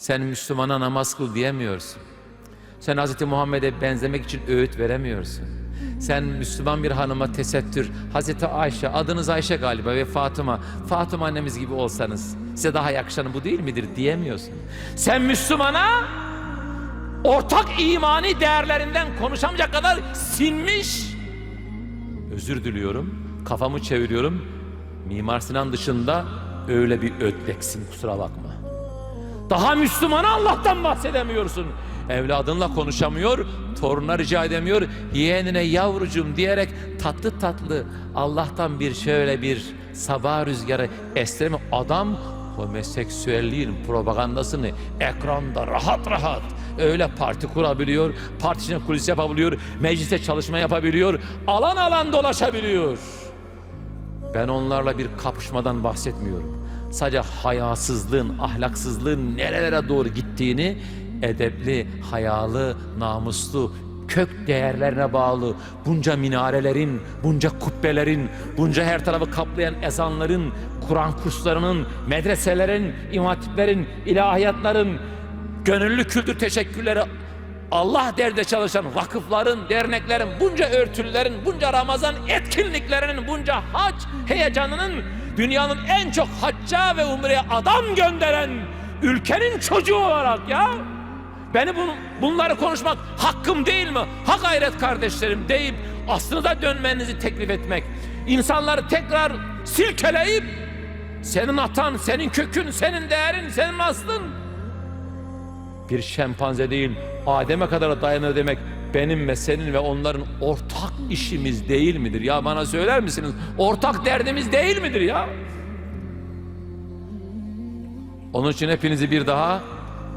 Sen Müslümana namaz kıl diyemiyorsun. Sen Hz. Muhammed'e benzemek için öğüt veremiyorsun. Sen Müslüman bir hanıma tesettür, Hz. Ayşe, adınız Ayşe galiba ve Fatıma, Fatıma annemiz gibi olsanız size daha yakışanı bu değil midir diyemiyorsun. Sen Müslümana ortak imani değerlerinden konuşamayacak kadar sinmiş. Özür diliyorum, kafamı çeviriyorum. Mimar Sinan dışında öyle bir ötleksin kusura bakma. Daha Müslümana Allah'tan bahsedemiyorsun. Evladınla konuşamıyor, torununa rica edemiyor. Yeğenine yavrucuğum diyerek tatlı tatlı Allah'tan bir şöyle bir sabah rüzgarı estirme. Adam homoseksüelliğin propagandasını ekranda rahat rahat öyle parti kurabiliyor, partisine kulis yapabiliyor, mecliste çalışma yapabiliyor, alan alan dolaşabiliyor. Ben onlarla bir kapışmadan bahsetmiyorum. Sadece hayasızlığın, ahlaksızlığın nerelere doğru gittiğini edepli, hayalı, namuslu, kök değerlerine bağlı bunca minarelerin, bunca kubbelerin, bunca her tarafı kaplayan ezanların, Kur'an kurslarının, medreselerin, imam hatiplerin, ilahiyatların, gönüllü kültür teşekkürleri Allah derde çalışan vakıfların, derneklerin, bunca örtülülerin, bunca Ramazan etkinliklerinin, bunca hac heyecanının dünyanın en çok hacca ve umreye adam gönderen ülkenin çocuğu olarak ya. Beni bunu, bunları konuşmak hakkım değil mi? Ha gayret kardeşlerim deyip aslında dönmenizi teklif etmek. İnsanları tekrar silkeleyip senin atan, senin kökün, senin değerin, senin aslın bir şempanze değil Adem'e kadar dayanır demek benim ve senin ve onların ortak işimiz değil midir? Ya bana söyler misiniz? Ortak derdimiz değil midir ya? Onun için hepinizi bir daha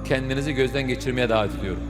kendinizi gözden geçirmeye davet ediyorum.